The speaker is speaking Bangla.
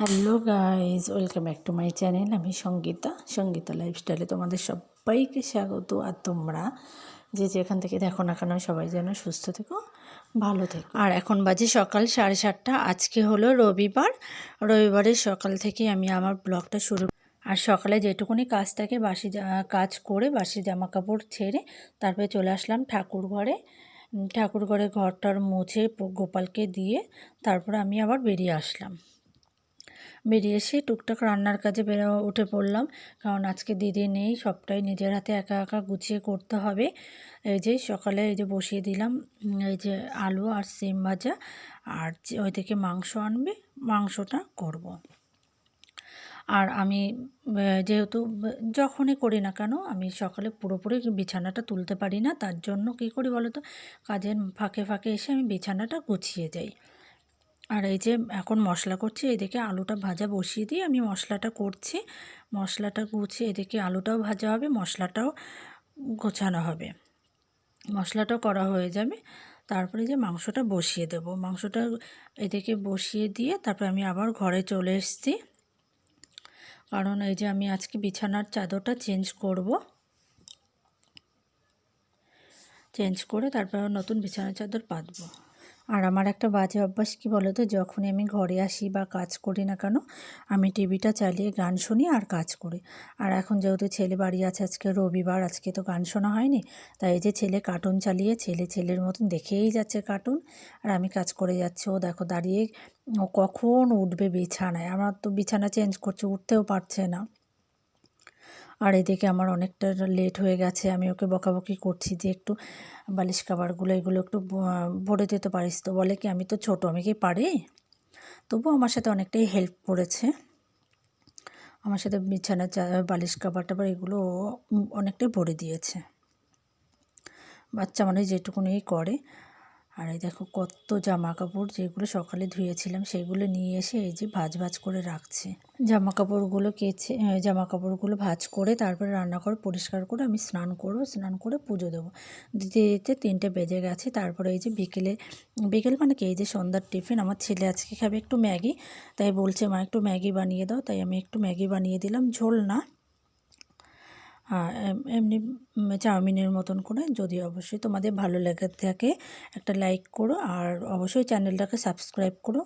Hello guys welcome back to my channel. আমি সঙ্গীতা সঙ্গীতা লাইফস্টাইলে তোমাদের সবাইকে স্বাগত। আর তোমরা যে যেখান থেকে দেখো না কেন, সবাই যেন সুস্থ থেকো, ভালো থেকো। আর এখন বাজে সকাল সাড়ে সাতটা। আজকে হলো রবিবার। রবিবারের সকাল থেকে আমি আমার ব্লগটা শুরু আর সকালে যেটুকুনি কাজ থাকে, বাসি কাজ করে বাসি জামা কাপড় ছেড়ে তারপরে চলে আসলাম ঠাকুর ঘরে। ঠাকুর ঘরে ঘরটার মুছে গোপালকে দিয়ে তারপরে আমি আবার বেরিয়ে আসলাম। বেরিয়ে এসে টুকটাক রান্নার কাজে বেরো উঠে পড়লাম। কারণ আজকে দিদি নেই, সবটাই নিজের হাতে একা একা গুছিয়ে করতে হবে। এই যে সকালে এই যে বসিয়ে দিলাম এই যে আলু আর সিম ভাজা। আর ওই থেকে মাংস আনবে, মাংসটা করব। আর আমি যেহেতু যখনই করি না কেন, আমি সকালে পুরোপুরি বিছানাটা তুলতে পারি না। তার জন্য কী করি বলো তো? কাজের ফাঁকে ফাঁকে এসে আমি বিছানাটা গুছিয়ে যাই। আর এই যে এখন মশলা করছি, এদিকে আলুটা ভাজা বসিয়ে দিয়ে আমি মশলাটা করছি। মশলাটা গুছিয়ে এদিকে আলুটাও ভাজা হবে, মশলাটাও গোছানো হবে। মশলাটাও করা হয়ে যাবে। তারপরে যে মাংসটা বসিয়ে দেব। মাংসটা এদিকে বসিয়ে দিয়ে তারপরে আমি আবার ঘরে চলে এসেছি। কারণ এই যে আমি আজকে বিছানার চাদরটা চেঞ্জ করব। চেঞ্জ করে তারপর নতুন বিছানার চাদর পাতবো। আর আমার একটা বাজে অভ্যাস কী বলো তো যখনই আমি ঘরে আসি বা কাজ করি না কেন, আমি টিভিটা চালিয়ে গান শুনি আর কাজ করি। আর এখন যেহেতু ছেলে বাড়ি আছে, আজকে রবিবার, আজকে তো গান শোনা হয়নি, তাই এই যে ছেলে কার্টুন চালিয়ে ছেলে ছেলের মতন দেখেই যাচ্ছে কার্টুন আর আমি কাজ করে যাচ্ছি, ও দেখো দাঁড়িয়ে, ও কখন উঠবে বিছানায়? আমার তো বিছানা চেঞ্জ করছে, উঠতেও পারছে না। আর এদিকে আমার অনেকটা লেট হয়ে গেছে, আমি ওকে বকাবকি করছি যে একটু বালিশ কাভারগুলো এগুলো একটু ভরে দিতে পারিস তো, বলে কি আমি তো ছোট, আমি কি পারি? তবুও আমার সাথে অনেকটাই হেল্প করেছে। আমার সাথে বিছানা বালিশ কাভার টাবার এগুলো অনেকটাই ভরে দিয়েছে। বাচ্চা মানে যেটুকুনি করে। আর এই দেখো কত জামা কাপড় যেগুলো সকালে ধুয়েছিলাম সেগুলো নিয়ে এসে এই যে ভাজ ভাজ করে রাখছে। জামা কাপড়গুলো কেচে জামা কাপড়গুলো ভাজ করে তারপরে রান্না করে পরিষ্কার করে আমি স্নান করব, স্নান করে পুজো দেবো। দিতে দিতে তিনটে বেজে গেছে, তারপরে এই যে বিকেলে, বিকেল মানে কি? এই যে সন্ধ্যার টিফিন, আমার ছেলে আজকে খাবে একটু ম্যাগি, তাই বলছে, মা, একটু ম্যাগি বানিয়ে দাও। তাই আমি একটু ম্যাগি বানিয়ে দিলাম, ঝোল না। এমনি চাউমিনের মতন করে যদি অবশ্যই তোমাদের ভালো লেগে থাকে একটা লাইক করো আর অবশ্যই চ্যানেলটাকে সাবস্ক্রাইব করো।